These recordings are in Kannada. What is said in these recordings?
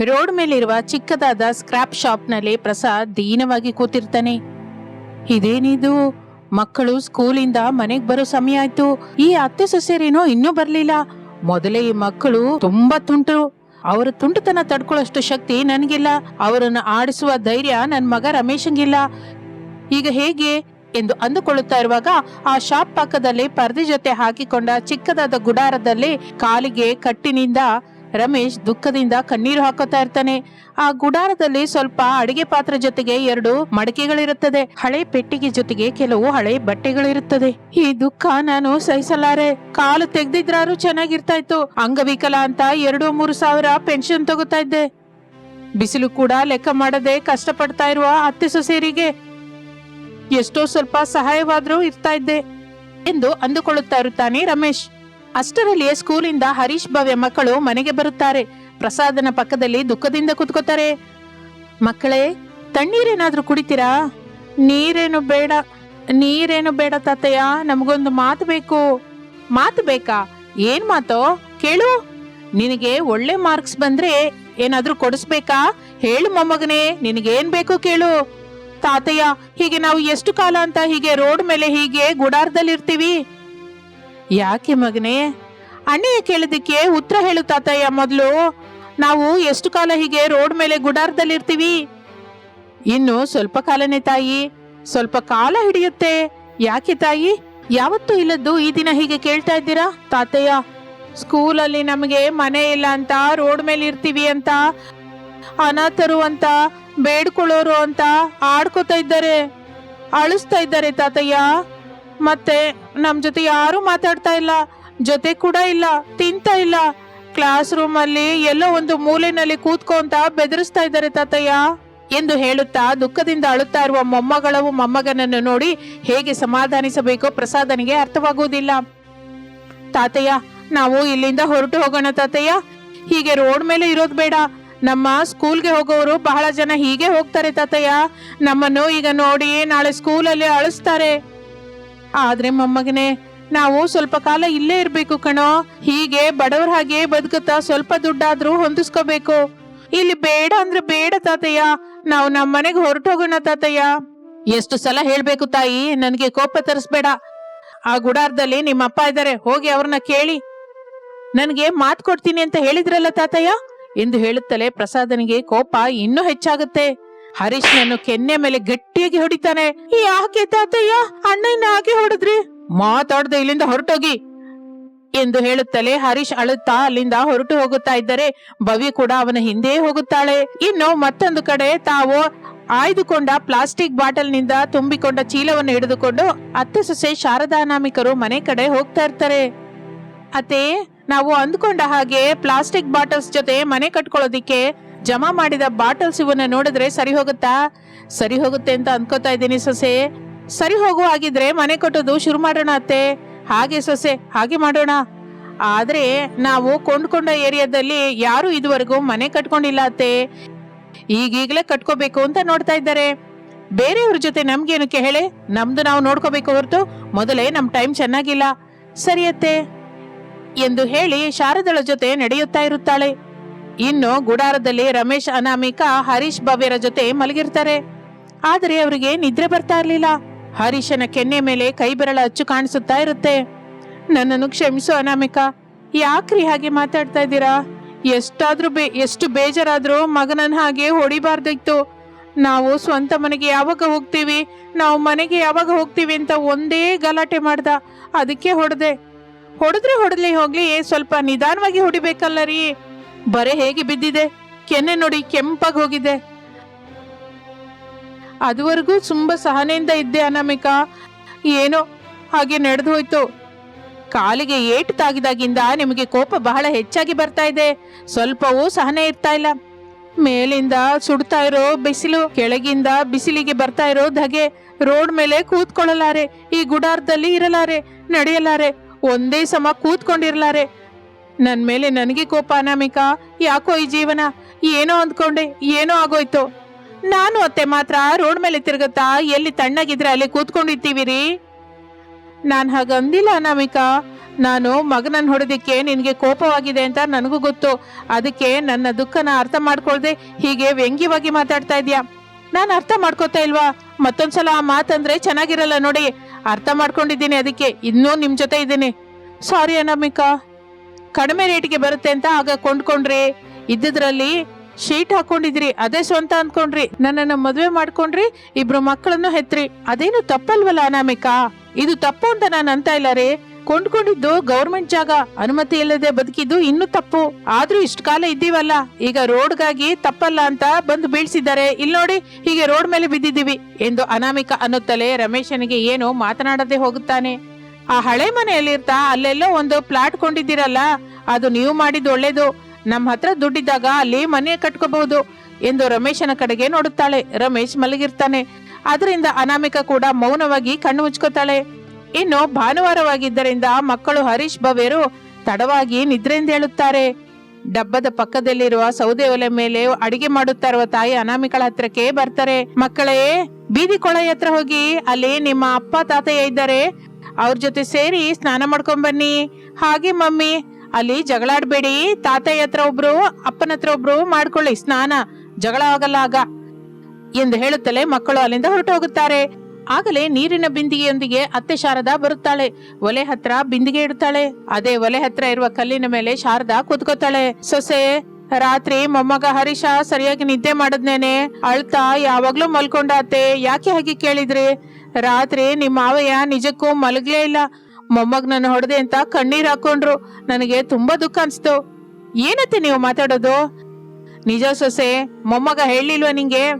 ರೋಡ್ ಮೇಲಿರುವ ಚಿಕ್ಕದಾದ ಸ್ಕ್ರಾಪ್ ಶಾಪ್ನಲ್ಲಿ ಪ್ರಸಾದ್ ದೀನವಾಗಿ ಕೂತಿರ್ತಾನೆ. ಇದೇನಿದು? ಮಕ್ಕಳು ಸ್ಕೂಲಿಂದ ಮನೆಗೆ ಬರೋ ಸಮಯ ಆಯ್ತು. ಈ ಅತ್ತೆ ಸೊಸೆರೇನೋ ಇನ್ನೂ ಬರ್ಲಿಲ್ಲ. ಮೊದಲೇ ಈ ಮಕ್ಕಳು ತುಂಬಾ ತುಂಟು ಅವರ ತುಂಟುತನ ತಡ್ಕೊಳ್ಳೋಷ್ಟು ಶಕ್ತಿ ನನಗಿಲ್ಲ. ಅವರನ್ನು ಆಡಿಸುವ ಧೈರ್ಯ ನನ್ನ ಮಗ ರಮೇಶಂಗಿಲ್ಲ. ಈಗ ಹೇಗೆ? ಎಂದು ಅಂದುಕೊಳ್ಳುತ್ತಾ ಇರುವಾಗ ಆ ಶಾಪ್ ಪಕ್ಕದಲ್ಲಿ ಪರ್ದೆ ಜೊತೆ ಹಾಕಿಕೊಂಡ ಚಿಕ್ಕದಾದ ಗುಡಾರದಲ್ಲಿ ಕಾಲಿಗೆ ಕಟ್ಟಿನಿಂದ ರಮೇಶ್ ದುಃಖದಿಂದ ಕಣ್ಣೀರು ಹಾಕೋತಾ ಇರ್ತಾನೆ. ಆ ಗುಡಾರದಲ್ಲಿ ಸ್ವಲ್ಪ ಅಡಿಗೆ ಪಾತ್ರ ಜೊತೆಗೆ ಎರಡು ಮಡಕೆಗಳಿರುತ್ತದೆ. ಹಳೆ ಪೆಟ್ಟಿಗೆ ಜೊತೆಗೆ ಕೆಲವು ಹಳೆ ಬಟ್ಟೆಗಳಿರುತ್ತದೆ. ಈ ದುಃಖ ನಾನು ಸಹಿಸಲಾರೆ. ಕಾಲು ತೆಗ್ದಿದ್ರಾರು ಚೆನ್ನಾಗಿರ್ತಾ ಇತ್ತು ಅಂಗವಿಕಲ ಅಂತ ಎರಡು ಮೂರು ಸಾವಿರ ಪೆನ್ಷನ್ ತಗೋತಾ ಇದ್ದೆ. ಬಿಸಿಲು ಕೂಡ ಲೆಕ್ಕ ಮಾಡದೆ ಕಷ್ಟಪಡ್ತಾ ಇರುವ ಅತ್ತೆ ಸೊಸೇರಿಗೆ ಎಷ್ಟೋ ಸ್ವಲ್ಪ ಸಹಾಯವಾದ್ರೂ ಇರ್ತಾ ಇದ್ದೆ ಎಂದು ಅಂದುಕೊಳ್ಳುತ್ತಾ ಇರುತ್ತಾನೆ ರಮೇಶ್. ಅಷ್ಟರಲ್ಲಿಯೇ ಸ್ಕೂಲಿಂದ ಹರೀಶ್ ಭವ್ಯ ಮಕ್ಕಳು ಮನೆಗೆ ಬರುತ್ತಾರೆ. ಪ್ರಸಾದನ ಪಕ್ಕದಲ್ಲಿ ದುಃಖದಿಂದ ಕುತ್ಕೋತಾರೆ. ಮಕ್ಕಳೇ, ತಣ್ಣೀರೇನಾದ್ರೂ ಕುಡಿತೀರಾ? ನೀರೇನು ಬೇಡ ನೀರೇನು ಬೇಡ ತಾತಯ್ಯ, ನಮಗೊಂದು ಮಾತು ಬೇಕು. ಮಾತು ಬೇಕಾ? ಏನ್ ಮಾತೋ? ಕೇಳು. ನಿನಗೆ ಒಳ್ಳೆ ಮಾರ್ಕ್ಸ್ ಬಂದ್ರೆ ಏನಾದ್ರೂ ಕೊಡಿಸ್ಬೇಕಾ? ಹೇಳು ಮೊಮ್ಮಗನೇ, ನಿನಗೇನ್ ಬೇಕು ಕೇಳು. ತಾತಯ್ಯ, ಹೀಗೆ ನಾವು ಎಷ್ಟು ಕಾಲ ಅಂತ ಹೀಗೆ ರೋಡ್ ಮೇಲೆ ಹೀಗೆ ಗುಡಾರದಲ್ಲಿ ಇರ್ತೀವಿ ಯಾಕೆ ಮಗನೇ? ಅಣ್ಣಯ್ಯ ಕೇಳಿದಕ್ಕೆ ಉತ್ತರ ಹೇಳು ತಾತಯ್ಯ, ಮೊದಲು. ನಾವು ಎಷ್ಟು ಕಾಲ ಹೀಗೆ ರೋಡ್ ಮೇಲೆ ಗುಡಾರದಲ್ಲಿ ಇರ್ತೀವಿ ಇನ್ನು ಸ್ವಲ್ಪ ಕಾಲನೇ ತಾಯಿ. ಸ್ವಲ್ಪ ಕಾಲ ಹಿಡಿಯುತ್ತೆ. ಯಾಕೆ ತಾಯಿ? ಯಾವತ್ತೂ ಇಲ್ಲದ್ದು ಈ ದಿನ ಹೀಗೆ ಕೇಳ್ತಾ ಇದ್ದೀರಾ ತಾತಯ್ಯ? ಸ್ಕೂಲಲ್ಲಿ ನಮಗೆ ಮನೆ ಇಲ್ಲ ಅಂತ, ರೋಡ್ ಮೇಲೆ ಇರ್ತೀವಿ ಅಂತ, ಅನಾಥರು ಅಂತ, ಬೇಡ್ಕೊಳ್ಳೋರು ಅಂತ ಆಡ್ಕೋತಾ ಇದ್ದಾರೆ. ಅಳಿಸ್ತಾ ಇದ್ದಾರೆ ತಾತಯ್ಯ. ಮತ್ತೆ ನಮ್ಮ ಜೊತೆ ಯಾರು ಮಾತಾಡ್ತಾ ಇಲ್ಲ, ಜೊತೆ ಕೂಡ ಇಲ್ಲ, ತಿಂತ ಇಲ್ಲ. ಕ್ಲಾಸ್ ರೂಮ್ ಅಲ್ಲಿ ಎಲ್ಲೋ ಒಂದು ಮೂಲೆನಲ್ಲಿ ಕೂತ್ಕೊಂತ ಬೆದರಿಸ್ತಾ ಇದ್ದಾರೆ ತಾತಯ್ಯ. ಎಂದು ಹೇಳುತ್ತಾ ದುಃಖದಿಂದ ಅಳುತ್ತಾ ಇರುವ ಮೊಮ್ಮಗಳವು ಮೊಮ್ಮಗನನ್ನು ನೋಡಿ ಹೇಗೆ ಸಮಾಧಾನಿಸಬೇಕೋ ಪ್ರಸಾದನಿಗೆ ಅರ್ಥವಾಗುವುದಿಲ್ಲ. ತಾತಯ್ಯ, ನಾವು ಇಲ್ಲಿಂದ ಹೊರಟು ಹೋಗೋಣ ತಾತಯ್ಯ. ಹೀಗೆ ರೋಡ್ ಮೇಲೆ ಇರೋದು ಬೇಡ. ನಮ್ಮ ಸ್ಕೂಲ್ಗೆ ಹೋಗೋರು ಬಹಳ ಜನ ಹೀಗೆ ಹೋಗ್ತಾರೆ ತಾತಯ್ಯ. ನಮ್ಮನ್ನು ಈಗ ನೋಡಿ ನಾಳೆ ಸ್ಕೂಲಲ್ಲಿ ಅಳಿಸ್ತಾರೆ. ಆದ್ರೆ ಮೊಮ್ಮಗನೇ, ನಾವು ಸ್ವಲ್ಪ ಕಾಲ ಇಲ್ಲೇ ಇರ್ಬೇಕು ಕಣೋ. ಹೀಗೆ ಬಡವ್ರ ಹಾಗೆ ಬದುಕುತ್ತಾ ಸ್ವಲ್ಪ ದುಡ್ಡಾದ್ರೂ ಹೊಂದಿಸ್ಕೋಬೇಕು. ಇಲ್ಲಿ ಬೇಡ ಅಂದ್ರೆ ಬೇಡ ತಾತಯ್ಯ. ನಾವು ನಮ್ಮ ಮನೆಗೆ ಹೊರಟೋಗೋಣ ತಾತಯ್ಯ. ಎಷ್ಟು ಸಲ ಹೇಳ್ಬೇಕು ತಾಯಿ, ನನಗೆ ಕೋಪ ತರಿಸ್ಬೇಡ. ಆ ಗುಡಾರದಲ್ಲಿ ನಿಮ್ಮ ಅಪ್ಪ ಇದ್ದಾರೆ, ಹೋಗಿ ಅವ್ರನ್ನ ಕೇಳಿ. ನನಗೆ ಮಾತ್ ಕೊಡ್ತೀನಿ ಅಂತ ಹೇಳಿದ್ರಲ್ಲ ತಾತಯ್ಯ? ಎಂದು ಹೇಳುತ್ತಲೇ ಪ್ರಸಾದನಿಗೆ ಕೋಪ ಇನ್ನೂ ಹೆಚ್ಚಾಗುತ್ತೆ. ಹರೀಶ್ನನ್ನು ಕೆನ್ನೆ ಮೇಲೆ ಗಟ್ಟಿಯಾಗಿ ಹೊಡಿತಾನೆ. ಯಾಕೆ ತಾತಯ್ಯ ಅಣ್ಣನ ಹಾಗೆ ಹೊಡೆದ್ರಿ? ಮಾತಾಡದೆ ಇಲ್ಲಿಂದ ಹೊರಟೋಗಿ. ಎಂದು ಹೇಳುತ್ತಲೇ ಹರೀಶ್ ಅಳುತ್ತಾ ಅಲ್ಲಿಂದ ಹೊರಟು ಹೋಗುತ್ತಾ ಇದ್ದರೆ ಭವಿ ಕೂಡ ಅವನ ಹಿಂದೆ ಹೋಗುತ್ತಾಳೆ. ಇನ್ನು ಮತ್ತೊಂದು ಕಡೆ ತಾವು ಆಯ್ದುಕೊಂಡ ಪ್ಲಾಸ್ಟಿಕ್ ಬಾಟಲ್ನಿಂದ ತುಂಬಿಕೊಂಡ ಚೀಲವನ್ನು ಹಿಡಿದುಕೊಂಡು ಅತ್ತೆ ಸೊಸೆ ಶಾರದಾನಾಮಿಕರು ಮನೆ ಕಡೆ ಹೋಗ್ತಾ ಇರ್ತಾರೆ. ಅತ್ತೆ, ನಾವು ಅಂದ್ಕೊಂಡ ಹಾಗೆ ಪ್ಲಾಸ್ಟಿಕ್ ಬಾಟಲ್ಸ್ ಜೊತೆ ಮನೆ ಕಟ್ಕೊಳ್ಳೋದಿಕ್ಕೆ ಜಮಾ ಮಾಡಿದ ಬಾಟಲ್ಸ್ ಇವನ್ನ ನೋಡಿದ್ರೆ ಸರಿ ಹೋಗುತ್ತಾ? ಸರಿ ಹೋಗುತ್ತೆ ಅಂತ ಅನ್ಕೋತಾ ಇದ್ದೀನಿ ಸೊಸೆ. ಸರಿ ಹೋಗುವ ಹಾಗಿದ್ರೆ ಮನೆ ಕಟ್ಟೋದು ಶುರು ಮಾಡೋಣ ಅತ್ತೆ. ಹಾಗೆ ಸೊಸೆ, ಹಾಗೆ ಮಾಡೋಣ. ಆದ್ರೆ ನಾವು ಕೊಂಡ್ಕೊಂಡ ಏರಿಯಾದಲ್ಲಿ ಯಾರು ಇದುವರೆಗೂ ಮನೆ ಕಟ್ಕೊಂಡಿಲ್ಲ ಅತ್ತೆ. ಈಗೀಗ್ಲೇ ಕಟ್ಕೋಬೇಕು ಅಂತ ನೋಡ್ತಾ ಇದ್ದಾರೆ. ಬೇರೆಯವ್ರ ಜೊತೆ ನಮ್ಗೇನಕ್ಕೆ ಹೇಳೆ ನಮ್ದು ನಾವು ನೋಡ್ಕೋಬೇಕು ಹೊರತು ಮೊದಲೇ ನಮ್ ಟೈಮ್ ಚೆನ್ನಾಗಿಲ್ಲ. ಸರಿಯತ್ತೆ ಎಂದು ಹೇಳಿ ಶಾರದಳ ಜೊತೆ ನಡೆಯುತ್ತಾ ಇರುತ್ತಾಳೆ. ಇನ್ನು ಗುಡಾರದಲ್ಲಿ ರಮೇಶ್, ಅನಾಮಿಕ, ಹರೀಶ್ ಭವ್ಯರ ಜೊತೆ ಮಲಗಿರ್ತಾರೆ. ಆದರೆ ಅವರಿಗೆ ನಿದ್ರೆ ಬರ್ತಾ ಇರ್ಲಿಲ್ಲ. ಹರೀಶನ ಕೆನ್ನೆ ಮೇಲೆ ಕೈ ಬೆರಳ ಅಚ್ಚು ಕಾಣಿಸುತ್ತಾ ಇರುತ್ತೆ. ನನ್ನನ್ನು ಕ್ಷಮಿಸು ಅನಾಮಿಕ. ಯಾಕ್ರಿ ಹಾಗೆ ಮಾತಾಡ್ತಾ ಇದ್ದೀರಾ? ಎಷ್ಟಾದ್ರೂ ಬೇ, ಎಷ್ಟು ಬೇಜಾರಾದ್ರೂ ಮಗನನ್ನ ಹಾಗೆ ಹೊಡಿಬಾರ್ದಿತ್ತು. ನಾವು ಸ್ವಂತ ಮನೆಗೆ ಯಾವಾಗ ಹೋಗ್ತೀವಿ? ನಾವು ಮನೆಗೆ ಯಾವಾಗ ಹೋಗ್ತೀವಿ ಅಂತ ಒಂದೇ ಗಲಾಟೆ ಮಾಡ್ದ. ಅದಕ್ಕೆ ಹೊಡೆದೆ. ಹೊಡೆದ್ರೆ ಹೊಡೆದ್ಲಿ ಹೋಗ್ಲಿ, ಸ್ವಲ್ಪ ನಿಧಾನವಾಗಿ ಹೊಡಿಬೇಕಲ್ಲ ರೀ. ಬರೆ ಹೇಗೆ ಬಿದ್ದಿದೆ? ಕೆನೆ ನೋಡಿ ಕೆಂಪಾಗಿ ಹೋಗಿದೆ. ಅದುವರೆಗೂ ತುಂಬಾ ಸಹನೆಯಿಂದ ಇದ್ದೆ ಅನಾಮಿಕ. ಏನೋ ಹಾಗೆ ನಡೆದು ಹೋಯ್ತು. ಕಾಲಿಗೆ ಏಟು ತಾಗಿದಾಗಿಂದ ನಿಮಗೆ ಕೋಪ ಬಹಳ ಹೆಚ್ಚಾಗಿ ಬರ್ತಾ ಇದೆ. ಸ್ವಲ್ಪವೂ ಸಹನೆ ಇರ್ತಾ ಇಲ್ಲ. ಮೇಲಿಂದ ಸುಡ್ತಾ ಇರೋ ಬಿಸಿಲು, ಕೆಳಗಿಂದ ಬಿಸಿಲಿಗೆ ಬರ್ತಾ ಇರೋ ಧಗೆ ರೋಡ್ ಮೇಲೆ ಕೂತ್ಕೊಳ್ಳಲಾರೆ, ಈ ಗುಡಾರದಲ್ಲಿ ಇರಲಾರೆ, ನಡೆಯಲಾರೆ, ಒಂದೇ ಸಮ ಕೂತ್ಕೊಂಡಿರ್ಲಾರೆ. ನನ್ ಮೇಲೆ ನನಗೆ ಕೋಪ ಅನಾಮಿಕ. ಯಾಕೋ ಈ ಜೀವನ? ಏನೋ ಅಂದ್ಕೊಂಡೆ, ಏನೋ ಆಗೋಯ್ತು. ನಾನು ಅತ್ತೆ ಮಾತ್ರ ರೋಡ್ ಮೇಲೆ ತಿರುಗುತ್ತಾ ಎಲ್ಲಿ ತಣ್ಣಗಿದ್ರೆ ಅಲ್ಲಿ ಕೂತ್ಕೊಂಡಿದ್ದೀವಿ ರೀ ನಾನ್ ಹಾಗಂದಿಲ್ಲ ಅನಾಮಿಕ. ನಾನು ಮಗನನ್ನು ಹೊಡೆದಿಕ್ಕೆ ನಿನಗೆ ಕೋಪವಾಗಿದೆ ಅಂತ ನನಗೂ ಗೊತ್ತು. ಅದಕ್ಕೆ ನನ್ನ ದುಃಖನ ಅರ್ಥ ಮಾಡ್ಕೊಳ್ದೆ ಹೀಗೆ ವ್ಯಂಗ್ಯವಾಗಿ ಮಾತಾಡ್ತಾ ಇದೀಯಾ? ನಾನು ಅರ್ಥ ಮಾಡ್ಕೋತಾ ಇಲ್ವಾ? ಮತ್ತೊಂದ್ಸಲ ಆ ಮಾತಂದ್ರೆ ಚೆನ್ನಾಗಿರಲ್ಲ ನೋಡಿ. ಅರ್ಥ ಮಾಡ್ಕೊಂಡಿದ್ದೀನಿ ಅದಕ್ಕೆ ಇನ್ನೂ ನಿಮ್ಮ ಜೊತೆ ಇದ್ದೀನಿ. ಸಾರಿ ಅನಾಮಿಕಾ. ಕಡಿಮೆ ರೇಟಿಗೆ ಬರುತ್ತೆ ಅಂತ ಆಗ ಕೊಂಡ್ಕೊಂಡ್ರಿ. ಇದ್ದಿದ್ರಲ್ಲಿ ಶೀಟ್ ಹಾಕೊಂಡಿದ್ರಿ ಅದೇ ಸ್ವಂತ ಅನ್ಕೊಂಡ್ರಿ. ನನ್ನನ್ನ ಮದುವೆ ಮಾಡ್ಕೊಂಡ್ರಿ, ಇಬ್ರು ಮಕ್ಕಳನ್ನು ಹೆತ್ರಿ. ಅದೇನು ತಪ್ಪಲ್ವಲ್ಲ ಅನಾಮಿಕಾ? ಇದು ತಪ್ಪು ಅಂತ ನಾನು ಅಂತ ಇಲ್ಲ ರೀ. ಕೊಂಡ್ಕೊಂಡಿದ್ದು ಗೌರ್ಮೆಂಟ್ ಜಾಗ, ಅನುಮತಿ ಇಲ್ಲದೆ ಬದುಕಿದ್ದು ಇನ್ನು ತಪ್ಪು. ಆದ್ರೂ ಇಷ್ಟ ಕಾಲ ಇದ್ದೀವಲ್ಲ, ಈಗ ರೋಡ್ಗಾಗಿ ತಪ್ಪಲ್ಲ ಅಂತ ಬಂದು ಬೀಳ್ಸಿದ್ದಾರೆ. ಇಲ್ಲಿ ನೋಡಿ, ಹೀಗೆ ರೋಡ್ ಮೇಲೆ ಬಿದ್ದಿದ್ದೀವಿ ಎಂದು ಅನಾಮಿಕ ಅನ್ನುತ್ತಲೇ ರಮೇಶನಿಗೆ ಏನು ಮಾತನಾಡದೆ ಹೋಗುತ್ತಾನೆ. ಆ ಹಳೆ ಮನೆಯಲ್ಲಿರ್ತಾ ಅಲ್ಲೆಲ್ಲೋ ಒಂದು ಪ್ಲಾಟ್ ಕೊಂಡಿದ್ದೀರಲ್ಲ, ಅದು ನೀವು ಮಾಡಿದ್ದು ಒಳ್ಳೇದು. ನಮ್ಮ ಹತ್ರ ದುಡ್ಡಿದ್ದಾಗ ಅಲ್ಲಿ ಮನೆ ಕಟ್ಕೋಬಹುದು ಎಂದು ರಮೇಶನ ಕಡೆಗೆ ನೋಡುತ್ತಾಳೆ. ರಮೇಶ್ ಮಲಗಿರ್ತಾನೆ. ಅದರಿಂದ ಅನಾಮಿಕ ಕೂಡ ಮೌನವಾಗಿ ಕಣ್ಣು ಮುಚ್ಕೋತಾಳೆ. ಇನ್ನು ಭಾನುವಾರವಾಗಿದ್ದರಿಂದ ಮಕ್ಕಳು ಹರೀಶ್ ಭವ್ಯರು ತಡವಾಗಿ ನಿದ್ರೆಯಿಂದ ಹೇಳುತ್ತಾರೆ ಡಬ್ಬದ ಪಕ್ಕದಲ್ಲಿರುವ ಸೌದೆ ಒಲೆ ಮೇಲೆ ಅಡಿಗೆ ಮಾಡುತ್ತಾ ಇರುವ ತಾಯಿ ಅನಾಮಿಕಳ ಹತ್ರಕ್ಕೆ ಬರ್ತಾರೆ. ಮಕ್ಕಳೇ, ಬೀದಿ ಕೊಳಯ ಹತ್ರ ಹೋಗಿ, ಅಲ್ಲಿ ನಿಮ್ಮ ಅಪ್ಪ ತಾತಯ್ಯ ಇದ್ದಾರೆ. ಅವ್ರ ಜೊತೆ ಸೇರಿ ಸ್ನಾನ ಮಾಡ್ಕೊಂಬನ್ನಿ ಹಾಗೆ ಮಮ್ಮಿ, ಅಲ್ಲಿ ಜಗಳಾಡ್ಬೇಡಿ. ತಾತಯ್ಯ ಹತ್ರ ಒಬ್ರು, ಅಪ್ಪನ ಹತ್ರ ಒಬ್ರು ಮಾಡ್ಕೊಳ್ಳಿ ಸ್ನಾನ. ಜಗಳ ಆಗಲ್ಲ ಆಗ ಎಂದು ಹೇಳುತ್ತಲೇ ಮಕ್ಕಳು ಅಲ್ಲಿಂದ ಹೊರಟು ಹೋಗುತ್ತಾರೆ ಆಗಲೇ ನೀರಿನ ಬಿಂದಿಗೆಯೊಂದಿಗೆ ಅತ್ತೆ ಶಾರದಾ ಬರುತ್ತಾಳೆ. ಒಲೆ ಹತ್ರ ಬಿಂದಿಗೆ ಇಡುತ್ತಾಳೆ. ಅದೇ ಒಲೆ ಹತ್ರ ಇರುವ ಕಲ್ಲಿನ ಮೇಲೆ ಶಾರದಾ ಕೂತ್ಕೋತಾಳೆ. ಸೊಸೆ ರಾತ್ರಿ ಮೊಮ್ಮಗ ಹರೀಶ ಸರಿಯಾಗಿ ನಿದ್ದೆ ಮಾಡದ್ನೇನೆ ಅಳ್ತಾ ಯಾವಾಗ್ಲೂ ಮಲ್ಕೊಂಡಾತೆ ಯಾಕೆ ಹಾಗೆ ಕೇಳಿದ್ರಿ? ರಾತ್ರಿ ನಿಮ್ಮ ಮಾವಯ್ಯ ನಿಜಕ್ಕೂ ಮಲಗ್ಲೇ ಇಲ್ಲ. ಮೊಮ್ಮಗನನ್ನು ಹೊಡೆದೆ ಅಂತ ಕಣ್ಣೀರ್ ಹಾಕೊಂಡ್ರು. ನನಗೆ ತುಂಬಾ ದುಃಖ ಅನ್ಸ್ತು. ಏನತ್ತೆ ನೀವು ಮಾತಾಡೋದು? ನಿಜ ಸೊಸೆ, ಮೊಮ್ಮಗ ಹೇಳಿಲ್ವ ನಿಂಗೆ?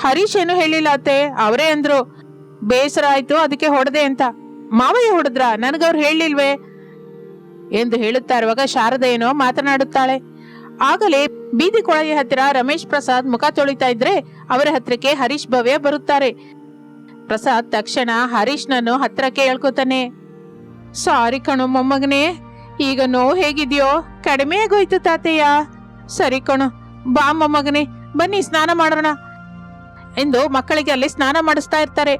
ಹರೀಶ್ ಏನು ಹೇಳಿಲ್ಲ ಅತ್ತೆ. ಅವರೇ ಅಂದ್ರು. ಬೇಸರ ಆಯ್ತು, ಅದಕ್ಕೆ ಹೊಡೆದೆ ಅಂತ. ಮಾವಯ್ಯ ಹೊಡೆದ್ರ? ನನಗವ್ರು ಹೇಳಿಲ್ವೇ? ಎಂದು ಹೇಳುತ್ತಾ ಇರುವಾಗ ಶಾರದ ಏನೋ ಮಾತನಾಡುತ್ತಾಳೆ. ಆಗಲೇ ಬೀದಿ ಕೊಳಗೆ ಹತ್ತಿರ ರಮೇಶ್ ಪ್ರಸಾದ್ ಮುಖ ತೊಳಿತಾ ಇದ್ರೆ ಅವರ ಹತ್ರಕ್ಕೆ ಹರೀಶ್ ಭವ್ಯ ಬರುತ್ತಾರೆ. ಪ್ರಸಾದ್ ತಕ್ಷಣ ಹರೀಶ್ನನ್ನು ಹತ್ರಕ್ಕೆ ಹೇಳ್ಕೊತಾನೆ ಸಾರಿ ಕಣು ಮೊಮ್ಮಗನೇ, ಈಗ ನೋವು ಹೇಗಿದ್ಯೋ? ಕಡಿಮೆ ಆಗೋಯ್ತು ತಾತಯ್ಯ ಸರಿ ಕಣು, ಬಾ ಮೊಮ್ಮಗನೇ, ಬನ್ನಿ ಸ್ನಾನ ಮಾಡೋಣ. ಎಂದು ಮಕ್ಕಳಿಗೆ ಅಲ್ಲಿ ಸ್ನಾನ ಮಾಡಿಸ್ತಾ ಇರ್ತಾರೆ.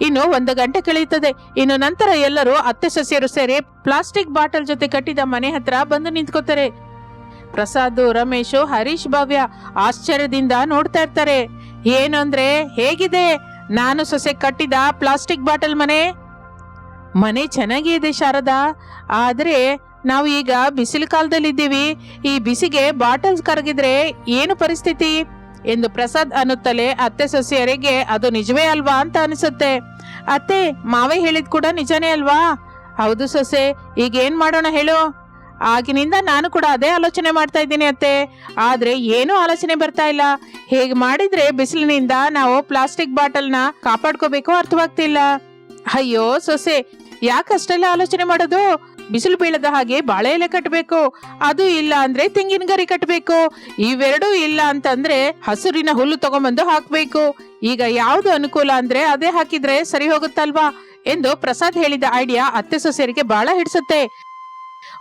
ಇನ್ನು ಒಂದು ಗಂಟೆ ಕಳೆಯುತ್ತದೆ. ಇನ್ನು ನಂತರ ಎಲ್ಲರೂ ಅತ್ತೆ ಸಸ್ಯರು ಸೇರಿ ಪ್ಲಾಸ್ಟಿಕ್ ಬಾಟಲ್ ಜೊತೆ ಕಟ್ಟಿದ ಮನೆ ಹತ್ರ ಬಂದು ನಿಂತ್ಕೋತಾರೆ. ಪ್ರಸಾದ್, ರಮೇಶ್, ಹರೀಶ್, ಭವ್ಯ ಆಶ್ಚರ್ಯದಿಂದ ನೋಡ್ತಾ ಇರ್ತಾರೆ. ಏನು ಅಂದ್ರೆ ಹೇಗಿದೆ? ನಾನು ಸೊಸೆ ಕಟ್ಟಿದ ಪ್ಲಾಸ್ಟಿಕ್ ಬಾಟಲ್ ಮನೆ? ಮನೆ ಚೆನ್ನಾಗಿದೆ ಶಾರದಾ. ಆದ್ರೆ ನಾವು ಈಗ ಬಿಸಿಲು ಕಾಲದಲ್ಲಿದ್ದೀವಿ. ಈ ಬಿಸಿಗೆ ಬಾಟಲ್ಸ್ ಕರಗಿದ್ರೆ ಏನು ಪರಿಸ್ಥಿತಿ? ಎಂದು ಪ್ರಸಾದ್ ಅನ್ನುತ್ತಲೇ ಅತ್ತೆ ಸೊಸೆಯರಿಗೆ, ಅದು ನಿಜವೇ ಅಲ್ವಾ ಅಂತ ಅನಿಸುತ್ತೆ. ಅತ್ತೆ, ಮಾವೇ ಹೇಳಿದ್ ಕೂಡ ನಿಜನೇ ಅಲ್ವಾ? ಹೌದು ಸೊಸೆ ಈಗ ಏನ್ ಮಾಡೋಣ ಹೇಳು? ಆಗಿನಿಂದ ನಾನು ಕೂಡ ಅದೇ ಆಲೋಚನೆ ಮಾಡ್ತಾ ಇದ್ದೀನಿ ಅತ್ತೆ. ಆದ್ರೆ ಏನೂ ಆಲೋಚನೆ ಬರ್ತಾ ಇಲ್ಲ. ಹೇಗೆ ಮಾಡಿದ್ರೆ ಬಿಸಿಲಿನಿಂದ ನಾವು ಪ್ಲಾಸ್ಟಿಕ್ ಬಾಟಲ್ನ ಕಾಪಾಡ್ಕೋಬೇಕು ಅರ್ಥವಾಗ್ತಿಲ್ಲ. ಅಯ್ಯೋ ಸೊಸೆ ಯಾಕಷ್ಟೆಲ್ಲ ಆಲೋಚನೆ ಮಾಡೋದು? ಬಿಸಿಲು ಬೀಳದ ಹಾಗೆ ಬಾಳೆ ಎಲೆ ಕಟ್ಟಬೇಕು ಅದು ಇಲ್ಲ ಅಂದ್ರೆ ತೆಂಗಿನ ಗರಿ ಕಟ್ಟಬೇಕು ಇವೆರಡೂ ಇಲ್ಲ ಅಂತಂದ್ರೆ ಹಸುರಿನ ಹುಲ್ಲು ತಗೊಂಬಂದು ಹಾಕ್ಬೇಕು. ಈಗ ಯಾವ್ದು ಅನುಕೂಲ ಅಂದ್ರೆ ಅದೇ ಹಾಕಿದ್ರೆ ಸರಿ ಹೋಗುತ್ತಲ್ವಾ? ಎಂದು ಪ್ರಸಾದ್ ಹೇಳಿದ ಐಡಿಯಾ ಅತ್ತೆ ಸೊಸೆಯರಿಗೆ ಬಹಳ ಹಿಡಿಸುತ್ತೆ.